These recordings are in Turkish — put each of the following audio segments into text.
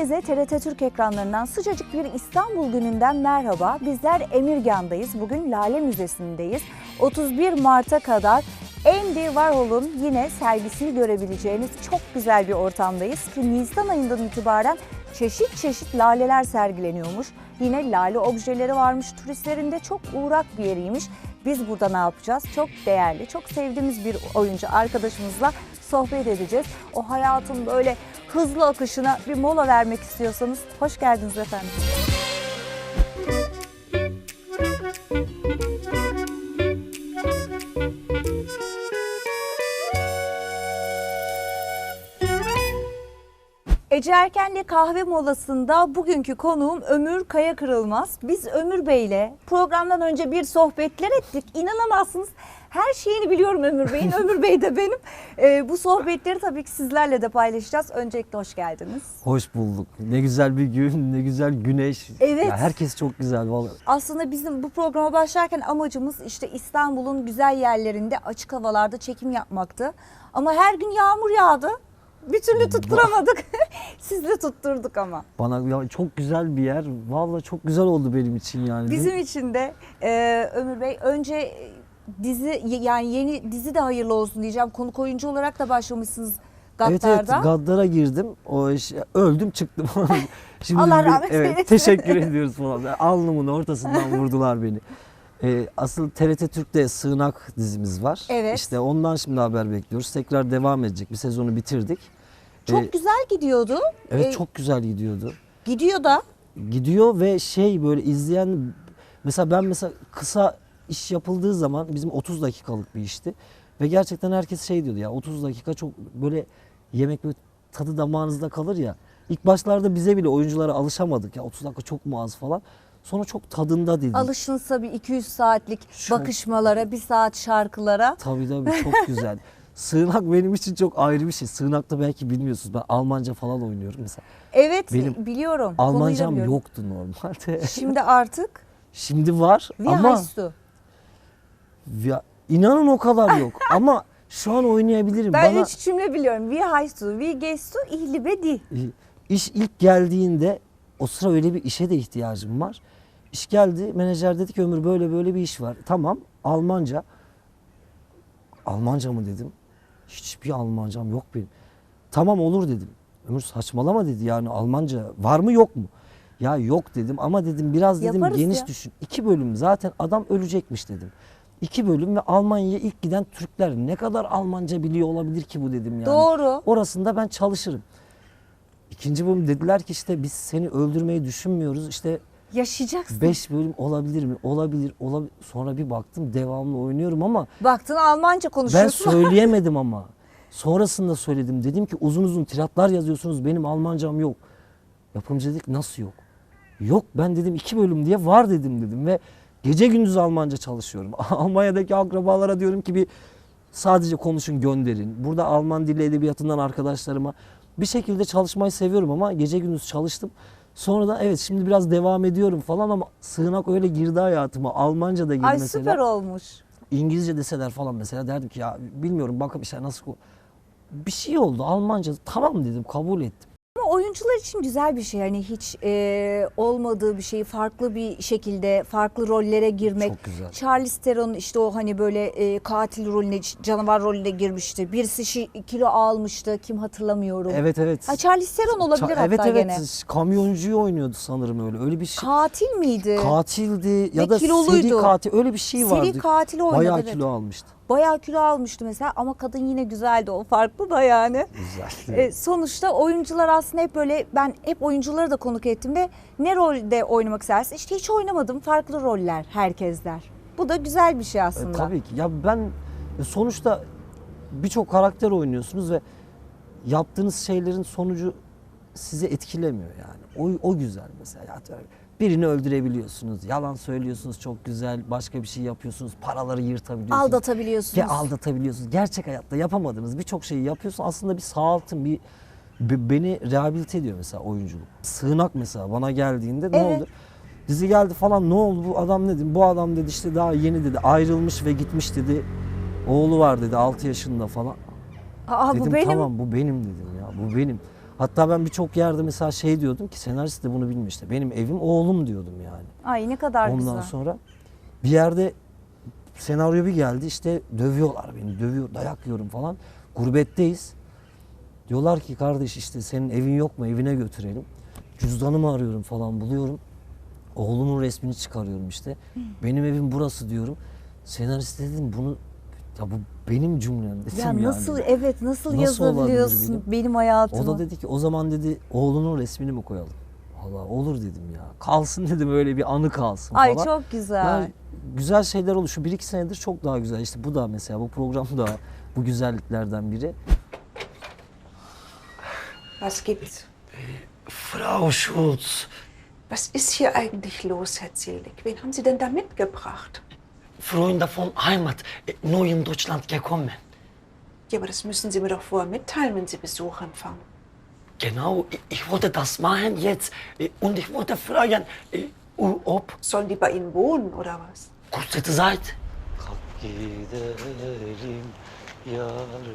Herkese TRT Türk ekranlarından sıcacık bir İstanbul gününden merhaba. Bizler Emirgan'dayız. Bugün Lale Müzesi'ndeyiz. 31 Mart'a kadar Andy Warhol'un yine sergisini görebileceğiniz çok güzel bir ortamdayız ki Nisan ayından itibaren çeşit çeşit laleler sergileniyormuş. Yine lale objeleri varmış. Turistlerin de çok uğrak bir yeriymiş. Biz burada ne yapacağız? Çok değerli, çok sevdiğimiz bir oyuncu arkadaşımızla sohbet edeceğiz. O hayatın böyle hızlı akışına bir mola vermek istiyorsanız hoş geldiniz efendim. Ece Erken'le kahve molasında bugünkü konuğum Ömür Kaya Kırılmaz. Biz Ömür Bey'le programdan önce bir sohbetler ettik. İnanamazsınız her şeyini biliyorum Ömür Bey'in. Ömür Bey de benim. Ee, bu sohbetleri tabii ki sizlerle de paylaşacağız. Öncelikle hoş geldiniz. Hoş bulduk. Ne güzel bir gün, ne güzel güneş. Evet. Ya herkes çok güzel vallahi. Aslında bizim bu programa başlarken amacımız işte İstanbul'un güzel yerlerinde açık havalarda çekim yapmaktı. Ama her gün yağmur yağdı. Bir türlü tutturamadık. Siz de tutturduk ama. Bana ya çok güzel bir yer. Vallahi çok güzel oldu benim için yani. Bizim için de e, Ömür Bey önce dizi yani yeni dizi de hayırlı olsun diyeceğim. Konuk oyuncu olarak da başlamışsınız Evet evet Gaddar'a girdim. O iş, öldüm çıktım. Şimdi Allah rahmet evet, eylesin. Teşekkür ediyoruz falan. Alnımın ortasından vurdular beni. Ee, asıl TRT Türk'te Sığınak dizimiz var. Evet. İşte ondan şimdi haber bekliyoruz. Tekrar devam edecek. Bir sezonu bitirdik. Çok Ee, güzel gidiyordu. Evet E, çok güzel gidiyordu. gidiyor da. gidiyor ve şey böyle izleyen mesela ben mesela kısa iş yapıldığı zaman bizim 30 dakikalık bir işti ve gerçekten herkes şey diyordu ya 30 dakika çok böyle yemek böyle tadı damağınızda kalır ya. İlk başlarda bize bile oyunculara alışamadık ya 30 dakika çok mu az falan. Sonra çok tadında dedik. Alışınsa bir 200 saatlik Çok- bakışmalara, bir saat şarkılara. Tabii tabii çok güzel. Sığınak benim için çok ayrı bir şey. Sığınakta belki bilmiyorsunuz ben Almanca falan oynuyorum mesela. Evet Benim biliyorum. Almancam biliyorum. yoktu normalde. Şimdi artık Şimdi var Wie ama heißt du? Ya inanın o kadar yok ama şu an oynayabilirim. Ben Bana üç cümle biliyorum. Wie heißt du? Wie gehst du? Ich liebe dich. iş ilk geldiğinde o sıra öyle bir işe de ihtiyacım var. İş geldi menajer dedi ki Ömür böyle böyle bir iş var. Tamam Almanca. Almanca mı dedim. Hiçbir Almancam yok benim. Tamam olur dedim. Ömür saçmalama dedi yani Almanca var mı yok mu? Ya yok dedim ama dedim biraz dedim Yaparız geniş ya. düşün. İki bölüm zaten adam ölecekmiş dedim. İki bölüm ve Almanya'ya ilk giden Türkler ne kadar Almanca biliyor olabilir ki bu dedim yani. Doğru. Orasında ben çalışırım. İkinci bölüm dediler ki işte biz seni öldürmeyi düşünmüyoruz. İşte Yaşayacaksın. 5 bölüm olabilir mi? Olabilir, olabilir. Sonra bir baktım devamlı oynuyorum ama Baktın Almanca ben konuşuyorsun. söyleyemedim ama. Sonrasında söyledim. Dedim ki uzun uzun tiratlar yazıyorsunuz. Benim Almancam yok. Yapımcı dedik nasıl yok? Yok ben dedim iki bölüm diye var dedim dedim ve gece gündüz Almanca çalışıyorum. Almanya'daki akrabalara diyorum ki bir sadece konuşun gönderin. Burada Alman dili edebiyatından arkadaşlarıma bir şekilde çalışmayı seviyorum ama gece gündüz çalıştım. Sonra da evet şimdi biraz devam ediyorum falan ama sığınak öyle girdi hayatıma. Almanca da girdi Ay mesela. süper olmuş. İngilizce deseler falan mesela derdim ki ya bilmiyorum bakın işte nasıl bir şey oldu Almanca tamam dedim kabul ettim. Oyuncular için güzel bir şey. Hani hiç e, olmadığı bir şeyi farklı bir şekilde farklı rollere girmek. Çok güzel. Charles Theron işte o hani böyle e, katil rolüne, canavar rolüne girmişti. Birisi şi- kilo almıştı. Kim hatırlamıyorum. Evet evet. Ha, Charles Theron olabilir Ça- hatta evet evet gene. kamyoncuyu oynuyordu sanırım öyle öyle bir şey. Katil miydi? Katildi ya Ve da seri kiloluydu. katil öyle bir şey vardı. Seri katili oynadı. Bayağı evet. kilo almıştı. Bayağı kilo almıştı mesela ama kadın yine güzeldi. O farklı da yani. Güzel. E, sonuçta oyuncular aslında hep böyle ben hep oyuncuları da konuk ettim ve ne rolde oynamak istersin? İşte hiç oynamadım farklı roller herkesler. Bu da güzel bir şey E, aslında. tabii ki. Ya ben e, sonuçta birçok karakter oynuyorsunuz ve yaptığınız şeylerin sonucu sizi etkilemiyor yani. O, o güzel mesela. Ya, birini öldürebiliyorsunuz, yalan söylüyorsunuz çok güzel, başka bir şey yapıyorsunuz, paraları yırtabiliyorsunuz. Aldatabiliyorsunuz. Ve aldatabiliyorsunuz. Gerçek hayatta yapamadığınız birçok şeyi yapıyorsun. Aslında bir sağaltın, bir be- beni rehabilite ediyor mesela oyunculuk. Sığınak mesela bana geldiğinde ne Evet. oldu? Dizi geldi falan ne oldu bu adam dedi. Bu adam dedi işte daha yeni dedi ayrılmış ve gitmiş dedi. Oğlu var dedi 6 yaşında falan. Aa, dedim bu benim. tamam bu benim dedim ya bu benim. Hatta ben birçok yerde mesela şey diyordum ki senarist de bunu bilmiyor işte. Benim evim oğlum diyordum yani. Ay ne kadar Ondan güzel. sonra bir yerde senaryo bir geldi işte dövüyorlar beni dövüyor dayak yiyorum falan. Gurbetteyiz. Diyorlar ki kardeş işte senin evin yok mu evine götürelim. Cüzdanımı arıyorum falan buluyorum. Oğlumun resmini çıkarıyorum işte. Benim evim burası diyorum. Senarist dedim bunu ya bu benim cümlem Ya yani. nasıl evet nasıl, Nasıl yazabiliyorsun benim? benim hayatımı? O da dedi ki o zaman dedi oğlunun resmini mi koyalım? Valla olur dedim ya. Kalsın dedim öyle bir anı kalsın Ay falan. çok güzel. Yani güzel şeyler oldu. Şu bir iki senedir çok daha güzel. İşte bu da mesela bu program da bu güzelliklerden biri. Was gibt's? Frau Schulz, Was ist hier eigentlich los, Herr Zillig? Wen haben Sie denn da mitgebracht? Freunde von Heimat, äh, neu in Deutschland gekommen. Ja, aber das müssen Sie mir doch vorher mitteilen, wenn Sie Besuch empfangen. Genau, ich, ich wollte das machen jetzt. äh, Und ich wollte fragen, äh, ob Sollen die bei Ihnen wohnen oder was? kurze Zeit. Kalk gidelim yar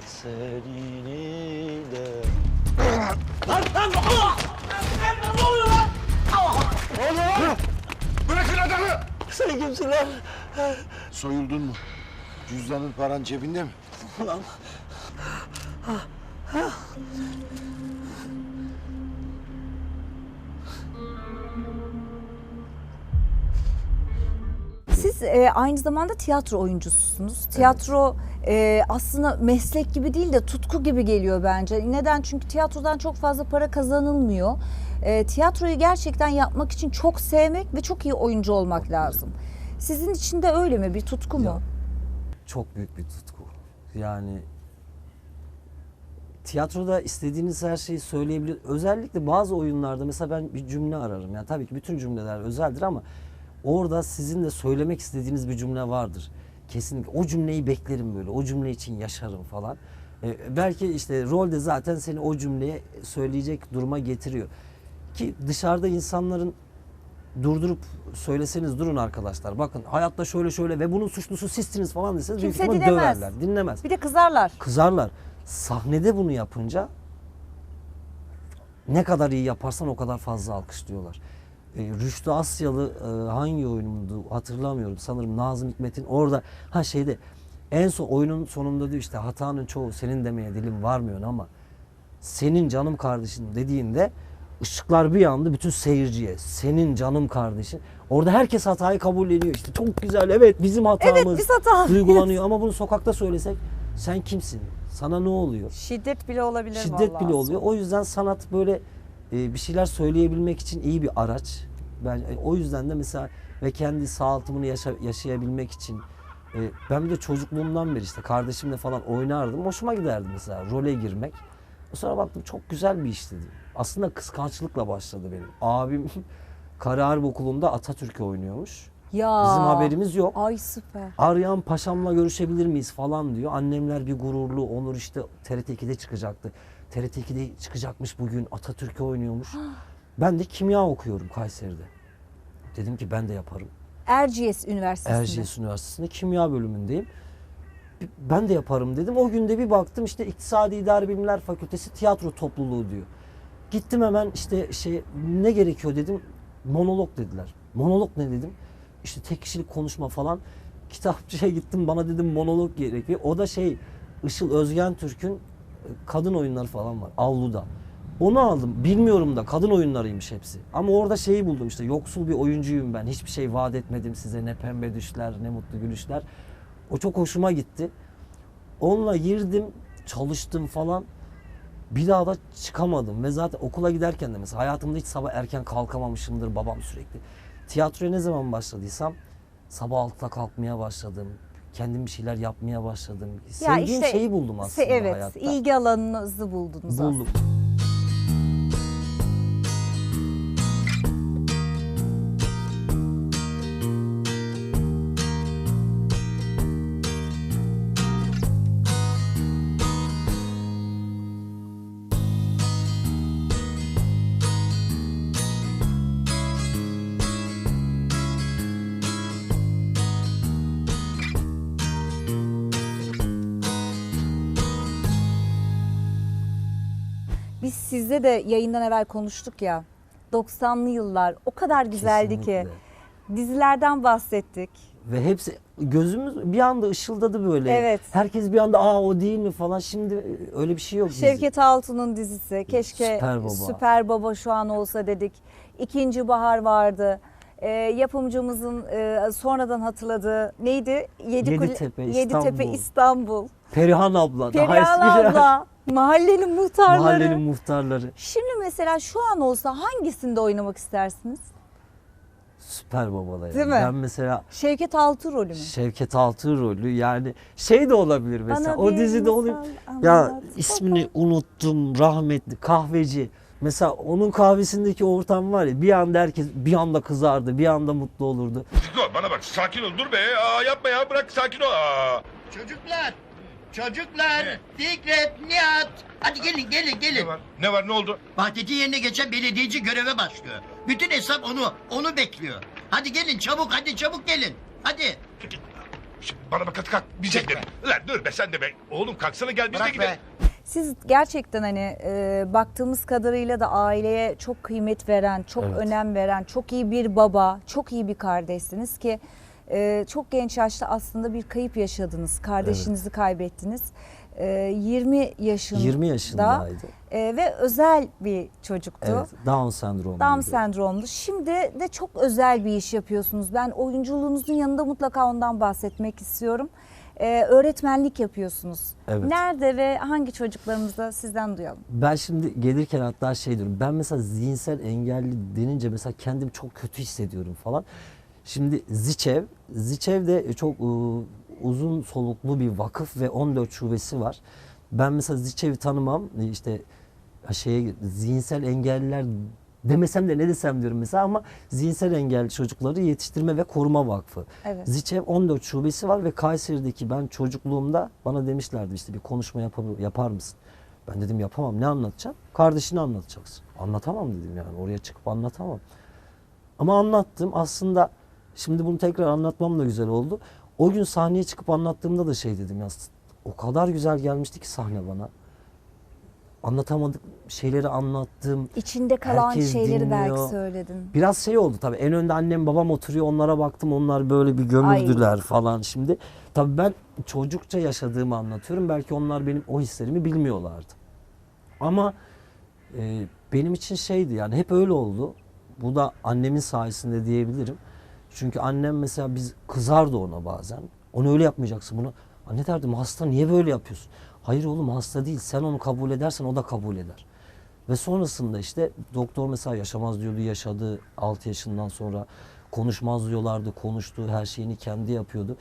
seninle. Bırakın adamı! Sen kimsin lan? Soyuldun mu? Cüzdanın paran cebinde mi? Lan. Siz e, aynı zamanda tiyatro oyuncususunuz. Tiyatro e, aslında meslek gibi değil de tutku gibi geliyor bence. Neden? Çünkü tiyatrodan çok fazla para kazanılmıyor. E, tiyatroyu gerçekten yapmak için çok sevmek ve çok iyi oyuncu olmak lazım. Sizin için de öyle mi? Bir tutku mu? Ya, Çok büyük bir tutku. Yani tiyatroda istediğiniz her şeyi söyleyebilir. Özellikle bazı oyunlarda mesela ben bir cümle ararım. Yani tabii ki bütün cümleler özeldir ama orada sizin de söylemek istediğiniz bir cümle vardır. Kesinlikle o cümleyi beklerim böyle. O cümle için yaşarım falan. Ee, belki işte rolde zaten seni o cümleye söyleyecek duruma getiriyor. Ki dışarıda insanların durdurup söyleseniz durun arkadaşlar. Bakın hayatta şöyle şöyle ve bunun suçlusu sizsiniz falan deseniz büyük Kimse dinlemez. döverler. Dinlemez. Bir de kızarlar. Kızarlar. Sahnede bunu yapınca ne kadar iyi yaparsan o kadar fazla alkışlıyorlar. E, Rüştü Asyalı e, hangi oyunumdu hatırlamıyorum. Sanırım Nazım Hikmet'in orada ha şeyde en son oyunun sonunda diyor işte hatanın çoğu senin demeye dilim varmıyor ama senin canım kardeşin dediğinde ışıklar bir yandı bütün seyirciye. Senin canım kardeşin. Orada herkes hatayı kabulleniyor. İşte çok güzel evet bizim hatamız. biz hatalıyız. Duygulanıyor ama bunu sokakta söylesek sen kimsin? Sana ne oluyor? Şiddet bile olabilir Şiddet vallahi bile oluyor. O yüzden sanat böyle e, bir şeyler söyleyebilmek için iyi bir araç. Ben e, o yüzden de mesela ve kendi sağaltımını yaşa- yaşayabilmek için e, ben bir de çocukluğumdan beri işte kardeşimle falan oynardım. Hoşuma giderdi mesela role girmek. Sonra baktım çok güzel bir iş dedim. Aslında kıskançlıkla başladı benim. Abim Kara Harp Okulu'nda Atatürk'ü oynuyormuş. Ya. Bizim haberimiz yok. Ay süper. Arayan paşamla görüşebilir miyiz falan diyor. Annemler bir gururlu. Onur işte TRT 2'de çıkacaktı. TRT 2'de çıkacakmış bugün. Atatürk'ü oynuyormuş. ben de kimya okuyorum Kayseri'de. Dedim ki ben de yaparım. Erciyes Üniversitesi'nde. Erciyes Üniversitesi'nde kimya bölümündeyim. Ben de yaparım dedim. O günde bir baktım işte İktisadi İdari Bilimler Fakültesi tiyatro topluluğu diyor. Gittim hemen işte şey ne gerekiyor dedim. Monolog dediler. Monolog ne dedim? İşte tek kişilik konuşma falan. Kitapçıya gittim bana dedim monolog gerekiyor. O da şey Işıl Özgen Türk'ün e, kadın oyunları falan var avluda. Onu aldım. Bilmiyorum da kadın oyunlarıymış hepsi. Ama orada şeyi buldum işte yoksul bir oyuncuyum ben. Hiçbir şey vaat etmedim size. Ne pembe düşler ne mutlu gülüşler. O çok hoşuma gitti. Onunla girdim, çalıştım falan. Bir daha da çıkamadım ve zaten okula giderken de mesela hayatımda hiç sabah erken kalkamamışımdır babam sürekli. Tiyatroya ne zaman başladıysam sabah 6'da kalkmaya başladım. Kendim bir şeyler yapmaya başladım. Sevdiğim şeyi buldum aslında evet, hayatta. ilgi alanınızı buldunuz aslında. Biz sizle de yayından evvel konuştuk ya. 90'lı yıllar o kadar güzeldi ki. Kesinlikle. Dizilerden bahsettik. Ve hepsi gözümüz bir anda ışıldadı böyle. Evet. Herkes bir anda aa o değil mi falan. Şimdi öyle bir şey yok. dizi. Şevket Altun'un dizisi. Keşke Süper Baba. Süper Baba şu an olsa dedik. İkinci Bahar vardı. Ee, yapımcımızın e, sonradan hatırladığı neydi? Yedi Yeditepe, Yeditepe İstanbul. İstanbul. Perihan abla. Perihan abla. Mahallenin muhtarları. Mahallenin muhtarları. Şimdi mesela şu an olsa hangisinde oynamak istersiniz? Süper babalar. Değil mi? Ben mesela Şevket Altun rolü mü? Şevket Altın rolü yani şey de olabilir mesela. Bana o dizide anlat Ya ismini unuttum rahmetli kahveci. Mesela onun kahvesindeki ortam var ya bir anda herkes bir anda kızardı, bir anda mutlu olurdu. Fiko bana bak sakin ol dur be. Aa, yapma ya bırak sakin ol. Aa. Çocuklar, çocuklar, Fikret, Nihat. Hadi gelin, gelin, Ne gelin. var? Ne var ne oldu? Vahdet'in yerine geçen belediyeci göreve başlıyor. Bütün hesap onu, onu bekliyor. Hadi gelin çabuk, hadi çabuk gelin. Hadi. Şimdi bana bak hadi kalk biz de Çekme. gidelim. Lan dur be sen de be. Oğlum kalksana gel biz de Bırak gidelim. be. Siz gerçekten hani e, baktığımız kadarıyla da aileye çok kıymet veren, çok Evet. önem veren, çok iyi bir baba, çok iyi bir kardeşsiniz ki e, çok genç yaşta aslında bir kayıp yaşadınız. Kardeşinizi kaybettiniz. E, 20 yaşında 20 yaşındaydı. e, ve özel bir çocuktu. Evet, Down sendromu. Down sendromlu. Şimdi de çok özel bir iş yapıyorsunuz. Ben oyunculuğunuzun yanında mutlaka ondan bahsetmek istiyorum. Ee, öğretmenlik yapıyorsunuz. Evet. Nerede ve hangi çocuklarımızda sizden duyalım? Ben şimdi gelirken hatta şey diyorum. Ben mesela zihinsel engelli denince mesela kendim çok kötü hissediyorum falan. Şimdi Ziçev, Ziçev de çok e, uzun soluklu bir vakıf ve 14 şubesi var. Ben mesela Ziçev'i tanımam. E, işte şeye zihinsel engelliler demesem de ne desem diyorum mesela ama zihinsel engelli çocukları yetiştirme ve koruma vakfı. Evet. Ziçev 14 şubesi var ve Kayseri'deki ben çocukluğumda bana demişlerdi işte bir konuşma yapar, yapar mısın? Ben dedim yapamam ne anlatacağım? Kardeşini anlatacaksın. Anlatamam dedim yani oraya çıkıp anlatamam. Ama anlattım aslında şimdi bunu tekrar anlatmam da güzel oldu. O gün sahneye çıkıp anlattığımda da şey dedim ya o kadar güzel gelmişti ki sahne bana. Anlatamadık şeyleri anlattım. İçinde kalan Herkes şeyleri belki dinliyor. söyledin. Biraz şey oldu tabii en önde annem babam oturuyor onlara baktım onlar böyle bir gömüldüler falan şimdi. Tabii ben çocukça yaşadığımı anlatıyorum belki onlar benim o hislerimi bilmiyorlardı. Ama e, benim için şeydi yani hep öyle oldu. Bu da annemin sayesinde diyebilirim. Çünkü annem mesela biz kızardı ona bazen. Onu öyle yapmayacaksın bunu. Anne derdim hasta niye böyle yapıyorsun? Hayır oğlum hasta değil. Sen onu kabul edersen o da kabul eder. Ve sonrasında işte doktor mesela yaşamaz diyordu yaşadı 6 yaşından sonra konuşmaz diyorlardı konuştu her şeyini kendi yapıyordu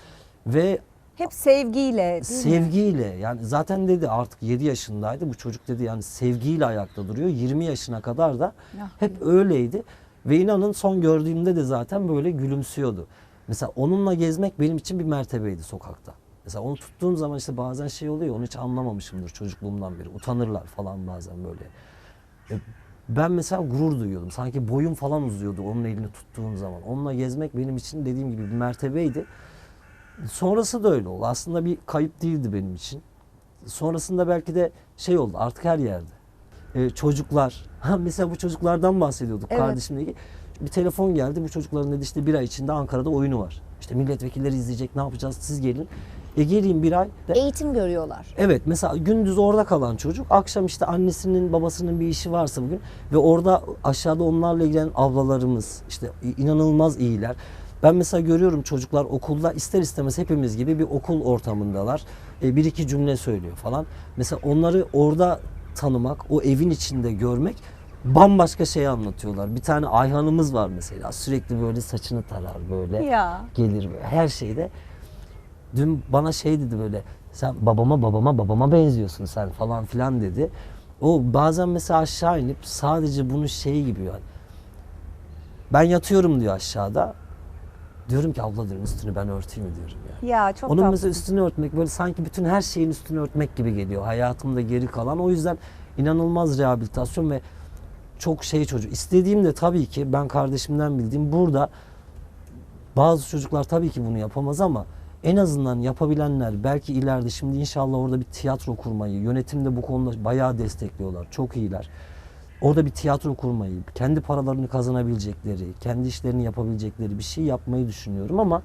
ve Hep sevgiyle sevgiyle yani zaten dedi artık 7 yaşındaydı bu çocuk dedi yani sevgiyle ayakta duruyor 20 yaşına kadar da Ah, hep öyleydi ve inanın son gördüğümde de zaten böyle gülümsüyordu. Mesela onunla gezmek benim için bir mertebeydi sokakta. Mesela onu tuttuğum zaman işte bazen şey oluyor onu hiç anlamamışımdır çocukluğumdan beri utanırlar falan bazen böyle. Ben mesela gurur duyuyordum. Sanki boyum falan uzuyordu onun elini tuttuğum zaman. Onunla gezmek benim için dediğim gibi bir mertebeydi. Sonrası da öyle oldu. Aslında bir kayıp değildi benim için. Sonrasında belki de şey oldu artık her yerde. Ee, çocuklar. Ha, mesela bu çocuklardan bahsediyorduk Evet. kardeşimle ilgili. Bir telefon geldi. Bu çocukların dedi işte bir ay içinde Ankara'da oyunu var. İşte milletvekilleri izleyecek ne yapacağız siz gelin. E geleyim bir ay. De, Eğitim görüyorlar. Evet mesela gündüz orada kalan çocuk akşam işte annesinin babasının bir işi varsa bugün ve orada aşağıda onlarla ilgilenen ablalarımız işte inanılmaz iyiler. Ben mesela görüyorum çocuklar okulda ister istemez hepimiz gibi bir okul ortamındalar. E, bir iki cümle söylüyor falan. Mesela onları orada tanımak, o evin içinde görmek bambaşka şey anlatıyorlar. Bir tane Ayhan'ımız var mesela sürekli böyle saçını tarar böyle Ya. gelir böyle her şeyde. Dün bana şey dedi böyle sen babama babama babama benziyorsun sen falan filan dedi. O bazen mesela aşağı inip sadece bunu şey gibi yani. Ben yatıyorum diyor aşağıda. Diyorum ki abla diyorum üstünü ben örteyim diyorum. Ya çok Onun tatlı. mesela üstünü örtmek böyle sanki bütün her şeyin üstünü örtmek gibi geliyor. Hayatımda geri kalan. O yüzden inanılmaz rehabilitasyon ve çok şey çocuk. İstediğim de tabii ki ben kardeşimden bildiğim burada bazı çocuklar tabii ki bunu yapamaz ama en azından yapabilenler belki ileride şimdi inşallah orada bir tiyatro kurmayı, yönetimde bu konuda bayağı destekliyorlar. Çok iyiler. Orada bir tiyatro kurmayı, kendi paralarını kazanabilecekleri, kendi işlerini yapabilecekleri bir şey yapmayı düşünüyorum ama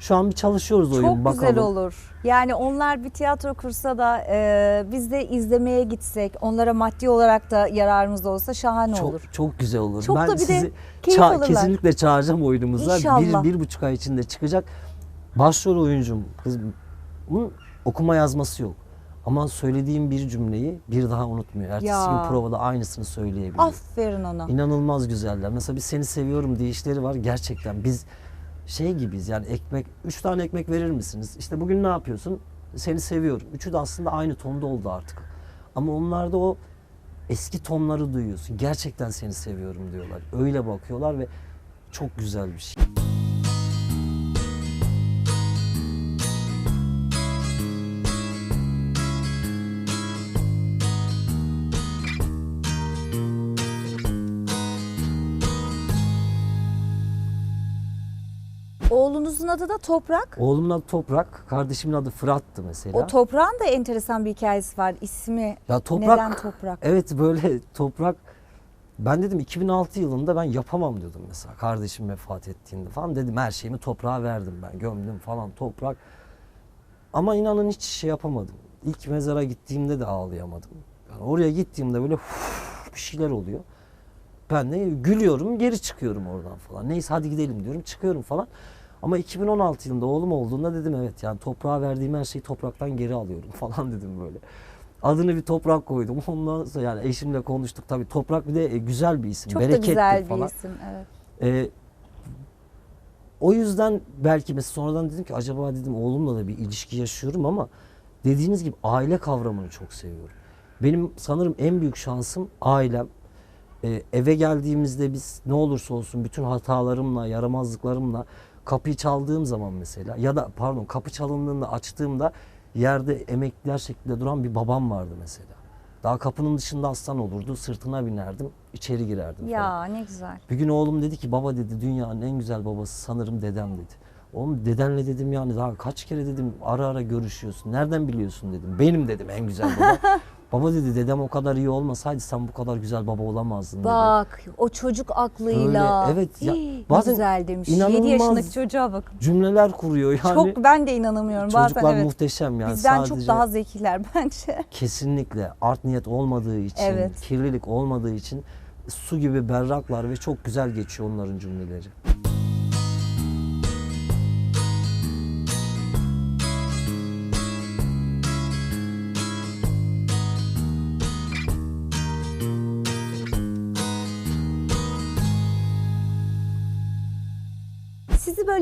şu an bir çalışıyoruz oyun Çok bakalım. güzel olur. Yani onlar bir tiyatro kursa da e, biz de izlemeye gitsek, onlara maddi olarak da yararımız olsa şahane Çok, olur. çok güzel olur. Çok ben da bir de sizi keyif ça- alırlar. kesinlikle çağıracağım oyunumuza. İnşallah. Bir, bir buçuk ay içinde çıkacak. Başrol oyuncum. Kızım, bunun okuma yazması yok. Ama söylediğim bir cümleyi bir daha unutmuyor. Ertesi Ya. gün provada aynısını söyleyebiliyor. Aferin ona. İnanılmaz güzeller. Mesela biz seni seviyorum deyişleri var. Gerçekten biz şey gibiyiz yani ekmek, üç tane ekmek verir misiniz? İşte bugün ne yapıyorsun? Seni seviyorum. Üçü de aslında aynı tonda oldu artık. Ama onlarda o eski tonları duyuyorsun. Gerçekten seni seviyorum diyorlar. Öyle bakıyorlar ve çok güzel bir şey. Oğlunuzun adı da Toprak. Oğlumun adı Toprak, kardeşimin adı Fırat'tı mesela. O toprağın da enteresan bir hikayesi var. İsmi Ya toprak, neden toprak? Evet böyle toprak. Ben dedim 2006 yılında ben yapamam diyordum mesela. Kardeşim vefat ettiğinde falan dedim her şeyimi toprağa verdim ben. Gömdüm falan toprak. Ama inanın hiç şey yapamadım. İlk mezara gittiğimde de ağlayamadım. Yani oraya gittiğimde böyle bir şeyler oluyor. Ben de gülüyorum geri çıkıyorum oradan falan. Neyse hadi gidelim diyorum çıkıyorum falan. Ama 2016 yılında oğlum olduğunda dedim evet yani toprağa verdiğim her şeyi topraktan geri alıyorum falan dedim böyle. Adını bir toprak koydum. Ondan sonra yani eşimle konuştuk tabii. Toprak bir de e, güzel bir isim. Çok da güzel bir falan. isim. Evet. Ee, o yüzden belki mesela sonradan dedim ki acaba dedim oğlumla da bir ilişki yaşıyorum ama dediğiniz gibi aile kavramını çok seviyorum. Benim sanırım en büyük şansım ailem. Ee, eve geldiğimizde biz ne olursa olsun bütün hatalarımla, yaramazlıklarımla kapıyı çaldığım zaman mesela ya da pardon kapı çalındığında açtığımda yerde emekliler şeklinde duran bir babam vardı mesela. Daha kapının dışında aslan olurdu. Sırtına binerdim. içeri girerdim falan. Ya ne güzel. Bir gün oğlum dedi ki baba dedi dünyanın en güzel babası sanırım dedem dedi. Oğlum dedenle dedim yani daha kaç kere dedim ara ara görüşüyorsun. Nereden biliyorsun dedim. Benim dedim en güzel baba. baba dedi dedem o kadar iyi olmasaydı sen bu kadar güzel baba olamazdın dedi. Bak o çocuk aklıyla. Öyle, evet ya, Hii, bazen güzel demiş. 7 inanılmaz yaşındaki çocuğa bakın. Cümleler kuruyor yani. çok ben de inanamıyorum. Çocuklar Bazen evet. muhteşem yani Bizden sadece çok daha zekiler bence. kesinlikle art niyet olmadığı için, Evet. kirlilik olmadığı için su gibi berraklar ve çok güzel geçiyor onların cümleleri.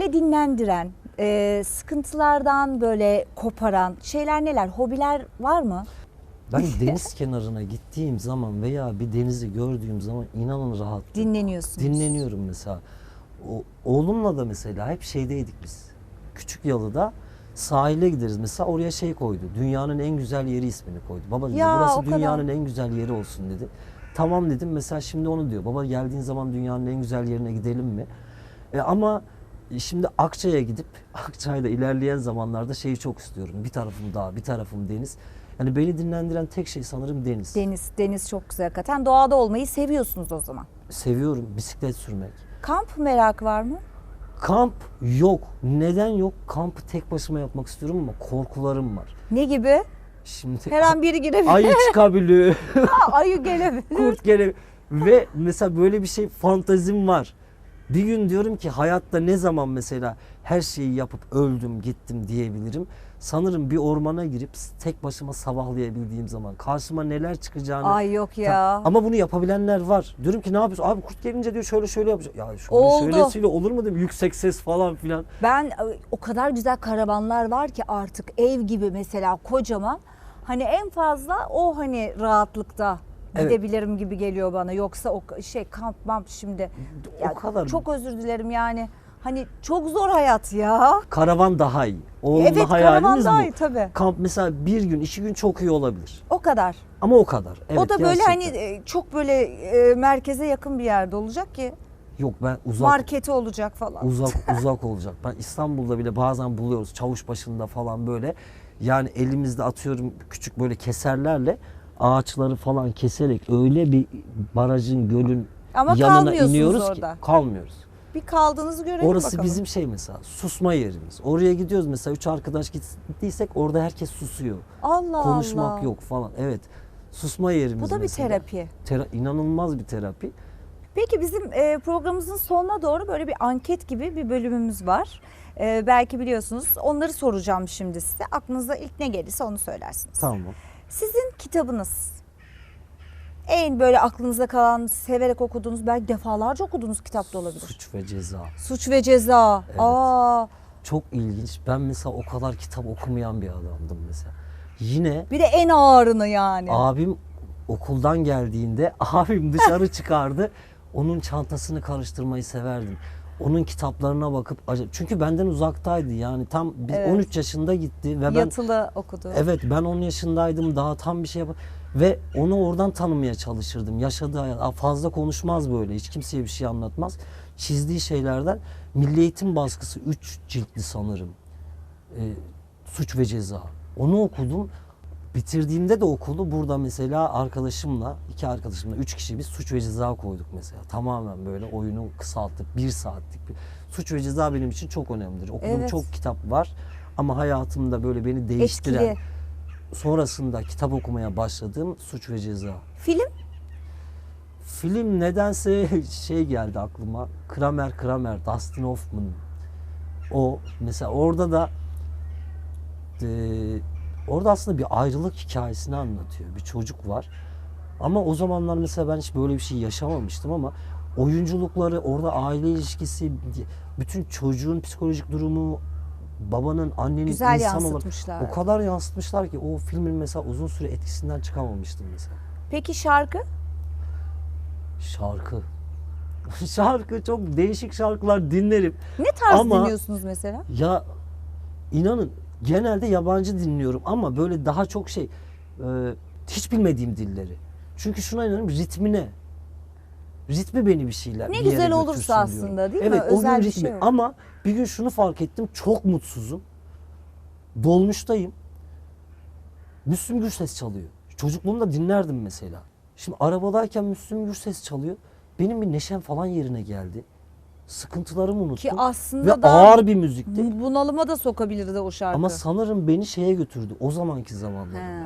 Böyle dinlendiren, e, sıkıntılardan böyle koparan şeyler neler? Hobiler var mı? Ben deniz kenarına gittiğim zaman veya bir denizi gördüğüm zaman inanın rahat. Dinleniyorsunuz. Dinleniyorum mesela. O, oğlumla da mesela hep şeydeydik biz. Küçük Yalı'da sahile gideriz. Mesela oraya şey koydu. Dünyanın en güzel yeri ismini koydu. Baba dedi Ya, burası dünyanın en güzel yeri olsun dedi. Tamam dedim. Mesela şimdi onu diyor. Baba geldiğin zaman dünyanın en güzel yerine gidelim mi? E, ama şimdi Akçay'a gidip Akçay'da ilerleyen zamanlarda şeyi çok istiyorum. Bir tarafım dağ, bir tarafım deniz. Yani beni dinlendiren tek şey sanırım deniz. Deniz, deniz çok güzel hakikaten. Doğada olmayı seviyorsunuz o zaman. Seviyorum bisiklet sürmek. Kamp merak var mı? Kamp yok. Neden yok? Kampı tek başıma yapmak istiyorum ama korkularım var. Ne gibi? Şimdi Her an biri girebilir. ayı çıkabiliyor, Ayı gelebilir. kurt gelebilir. Ve mesela böyle bir şey fantazim var. Bir gün diyorum ki hayatta ne zaman mesela her şeyi yapıp öldüm gittim diyebilirim. Sanırım bir ormana girip tek başıma sabahlayabildiğim zaman karşıma neler çıkacağını Ay yok ya. Ama bunu yapabilenler var. Diyorum ki ne yapıyorsun? Abi kurt gelince diyor şöyle şöyle yapacak. Ya şöyle Oldu. şöylesiyle olur mu dedim. Yüksek ses falan filan. Ben e, o kadar güzel karavanlar var ki artık ev gibi mesela kocaman. Hani en fazla o hani rahatlıkta Evet. gidebilirim gibi geliyor bana. Yoksa o şey kamp mamp şimdi. O Ya kadar. Çok özür dilerim yani. Hani çok zor hayat ya. Karavan daha iyi. Oğlumla evet hayalimiz karavan daha bu. iyi tabii. Kamp mesela bir gün, iki gün çok iyi olabilir. O kadar. Ama o kadar. Evet, o da böyle gerçekten. hani çok böyle e, merkeze yakın bir yerde olacak ki. Yok ben uzak Marketi olacak falan. uzak uzak olacak. Ben İstanbul'da bile bazen buluyoruz çavuş başında falan böyle. Yani elimizde atıyorum küçük böyle keserlerle ağaçları falan keserek öyle bir barajın gölün Ama yanına iniyoruz orada. ki kalmıyoruz. Bir kaldığınızı görelim Orası bakalım. bizim şey mesela susma yerimiz. Oraya gidiyoruz mesela üç arkadaş gittiysek orada herkes susuyor. Allah Konuşmak Allah. yok falan. Evet. Susma yerimiz Bu da bir mesela. terapi. Tera- inanılmaz bir terapi. Peki bizim e, programımızın sonuna doğru böyle bir anket gibi bir bölümümüz var. E, belki biliyorsunuz. Onları soracağım şimdi size. Aklınıza ilk ne gelirse onu söylersiniz. Tamam. Sizin kitabınız en böyle aklınıza kalan, severek okuduğunuz, belki defalarca okuduğunuz kitap da olabilir. Suç ve ceza. Suç ve Ceza. Evet. Aa, Çok ilginç. Ben mesela o kadar kitap okumayan bir adamdım mesela. Yine bir de en ağırını yani. abim okuldan geldiğinde abim dışarı çıkardı. Onun çantasını karıştırmayı severdim. Onun kitaplarına bakıp çünkü benden uzaktaydı yani tam biz Evet. 13 yaşında gitti ve ben Yatılı okudu. Evet ben 10 yaşındaydım daha tam bir şey yap ve onu oradan tanımaya çalışırdım. Yaşadığı hayat fazla konuşmaz böyle hiç kimseye bir şey anlatmaz. Çizdiği şeylerden Milli Eğitim baskısı 3 ciltli sanırım. Ee, suç ve ceza. Onu okudum. Bitirdiğimde de okulu burada mesela arkadaşımla, iki arkadaşımla, üç kişi biz suç ve ceza koyduk mesela. Tamamen böyle oyunu kısalttık. Bir saatlik bir. Suç ve ceza benim için çok önemlidir. Okuduğum Evet. çok kitap var. Ama hayatımda böyle beni değiştiren, Etkili. sonrasında kitap okumaya başladığım suç ve ceza. Film? Film nedense şey geldi aklıma. Kramer Kramer, Dustin Hoffman. O mesela orada da e, orada aslında bir ayrılık hikayesini anlatıyor. Bir çocuk var. Ama o zamanlar mesela ben hiç böyle bir şey yaşamamıştım ama oyunculukları, orada aile ilişkisi, bütün çocuğun psikolojik durumu, babanın, annenin Güzel insan olarak o kadar yansıtmışlar ki o filmin mesela uzun süre etkisinden çıkamamıştım mesela. Peki şarkı? Şarkı. şarkı çok değişik şarkılar dinlerim. Ne tarz Ama- dinliyorsunuz mesela? Ya inanın genelde yabancı dinliyorum ama böyle daha çok şey e, hiç bilmediğim dilleri. Çünkü şuna inanıyorum ritmine. Ritmi beni bir şeyler. Ne bir güzel olursa diyorum. aslında, değil mi? evet, o Özel gün ritmi. şey yok. Ama bir gün şunu fark ettim. Çok mutsuzum. Dolmuştayım. Müslüm Gürses çalıyor. Çocukluğumda dinlerdim mesela. Şimdi arabadayken Müslüm Gürses çalıyor. Benim bir neşem falan yerine geldi. Sıkıntılarımı unuttum. Ki aslında Ve da ağır bir müzikti. bunalıma da sokabilirdi o şarkı. Ama sanırım beni şeye götürdü. O zamanki zamanlar. Ha,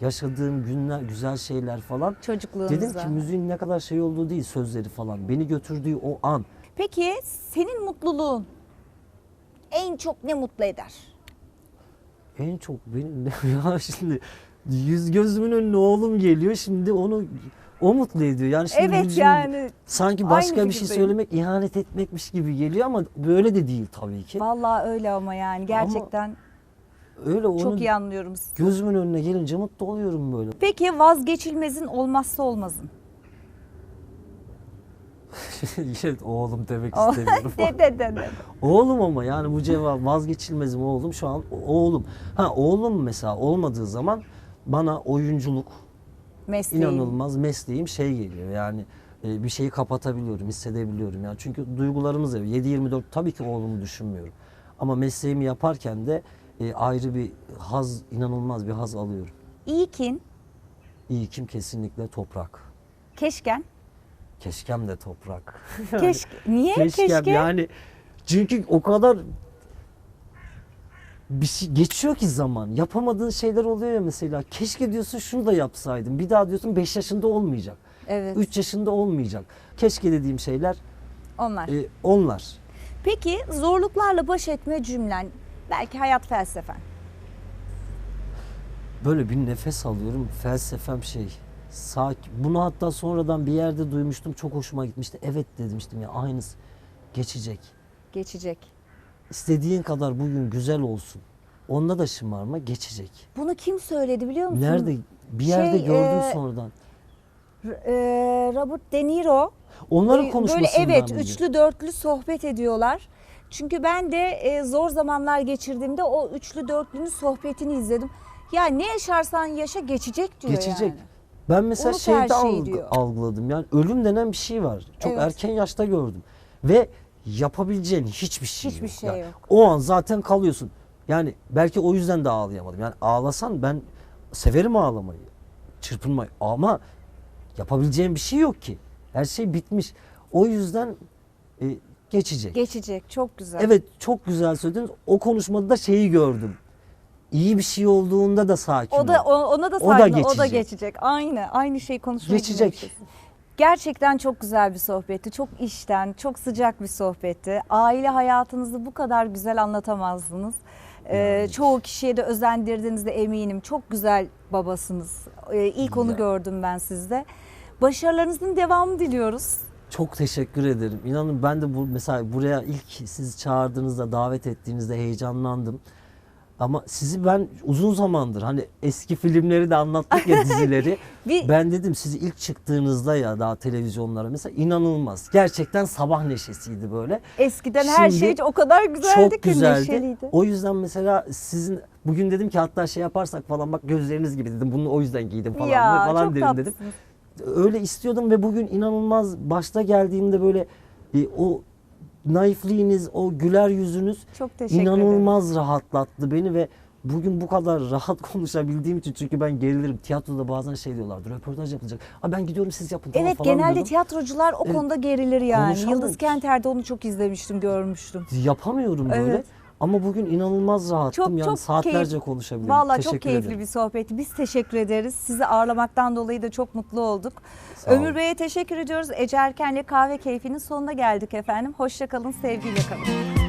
Yaşadığım günler, güzel şeyler falan. çocukluğunuza. Dedim ki müziğin ne kadar şey olduğu değil sözleri falan. Beni götürdüğü o an. Peki senin mutluluğun en çok ne mutlu eder? En çok benim ya şimdi yüz gözümün önüne oğlum geliyor. Şimdi onu o mutlu ediyor. Yani şimdi evet bizim- yani sanki aynı başka bir şey fikirdeyim. söylemek ihanet etmekmiş gibi geliyor ama böyle de değil tabii ki. vallahi öyle ama yani gerçekten Öyle onu çok iyi anlıyorum sizi. gözümün önüne gelince mutlu oluyorum böyle. Peki vazgeçilmezin olmazsa olmazın? Evet, oğlum demek O- istemiyorum. de de de de. Oğlum ama yani bu cevap vazgeçilmezim oğlum şu an o- oğlum. Ha oğlum mesela olmadığı zaman bana oyunculuk Mesleğin. inanılmaz mesleğim şey geliyor yani e, bir şeyi kapatabiliyorum hissedebiliyorum yani çünkü duygularımız da 7-24 tabii ki oğlumu düşünmüyorum ama mesleğimi yaparken de e, ayrı bir haz inanılmaz bir haz alıyorum. İyikin, İyi kim kesinlikle toprak. keşken. Keşkem de toprak. Keşke. Niye Keşkem keşke? yani çünkü o kadar bir şey geçiyor ki zaman. Yapamadığın şeyler oluyor ya mesela. Keşke diyorsun şunu da yapsaydım. Bir daha diyorsun 5 yaşında olmayacak. Evet 3 yaşında olmayacak. Keşke dediğim şeyler onlar. e, onlar. Peki zorluklarla baş etme cümlen, belki hayat felsefen. Böyle bir nefes alıyorum. Felsefem şey. Sakin. Bunu hatta sonradan bir yerde duymuştum. Çok hoşuma gitmişti. Evet demiştim ya aynısı. Geçecek. Geçecek. İstediğin kadar bugün güzel olsun. Onda da şımarma geçecek. Bunu kim söyledi biliyor musun? Nerede? Bir yerde Şey, gördüm e, sonradan. E, Robert De Niro. Onların konuşmasından Böyle evet mıydı? üçlü dörtlü sohbet ediyorlar. Çünkü ben de e, zor zamanlar geçirdiğimde o üçlü dörtlünün sohbetini izledim. Ya ne yaşarsan yaşa geçecek diyor Geçecek. yani. Ben mesela Unut şeyde şeyi algı- diyor. algıladım. Yani ölüm denen bir şey var. Çok Evet. erken yaşta gördüm. Ve yapabileceğin hiçbir şey Hiçbir yok. şey Yani yok. O an zaten kalıyorsun. Yani belki o yüzden de ağlayamadım. Yani ağlasan ben severim ağlamayı. Çırpınmayı ama yapabileceğim bir şey yok ki. Her şey bitmiş. O yüzden e, geçecek. Geçecek. Çok güzel. Evet çok güzel söylediniz. O konuşmada da şeyi gördüm. İyi bir şey olduğunda da sakin O da o- ona da O da o da geçecek. geçecek. Aynı aynı şeyi konuşmaya Geçecek. dinlemişiz. Gerçekten çok güzel bir sohbetti. Çok işten, çok sıcak bir sohbetti. Aile hayatınızı bu kadar güzel anlatamazdınız. Ee, çoğu kişiye de özendirdiğinizde eminim. Çok güzel babasınız. Ee, ilk onu Ya. gördüm ben sizde. Başarılarınızın devamı diliyoruz. Çok teşekkür ederim. İnanın ben de bu mesela buraya ilk sizi çağırdığınızda, davet ettiğinizde heyecanlandım. Ama sizi ben uzun zamandır hani eski filmleri de anlattık ya dizileri. Bir- Ben dedim sizi ilk çıktığınızda ya daha televizyonlara mesela inanılmaz. Gerçekten sabah neşesiydi böyle. Eskiden her Şimdi şey o kadar güzeldi Çok ki güzeldi. neşeliydi. O yüzden mesela sizin bugün dedim ki hatta şey yaparsak falan bak gözleriniz gibi dedim. Bunu o yüzden giydim falan ya falan dedim dedim. Öyle istiyordum ve bugün inanılmaz başta geldiğimde böyle e, o naifliğiniz, o güler yüzünüz Çok teşekkür ederim. inanılmaz rahatlattı beni ve bugün bu kadar rahat konuşabildiğim için çünkü ben gerilirim. Tiyatroda bazen şey diyorlardı. Röportaj yapılacak. Ha ben gidiyorum siz yapın tamam Evet falan genelde diyordum. tiyatrocular o Evet. konuda gerilir yani. Yıldız Kenter'de onu çok izlemiştim, görmüştüm. Yapamıyorum böyle. Evet. Ama bugün inanılmaz rahattım. Çok yani çok saatlerce keyif- konuşabilirim. Teşekkür çok keyifli ederim. bir sohbetti. Biz teşekkür ederiz. Sizi ağırlamaktan dolayı da çok mutlu olduk. Sağ Ömür. Bey'e teşekkür ediyoruz. Ece Erken'le kahve keyfinin sonuna geldik efendim. Hoşça kalın, sevgiyle kalın.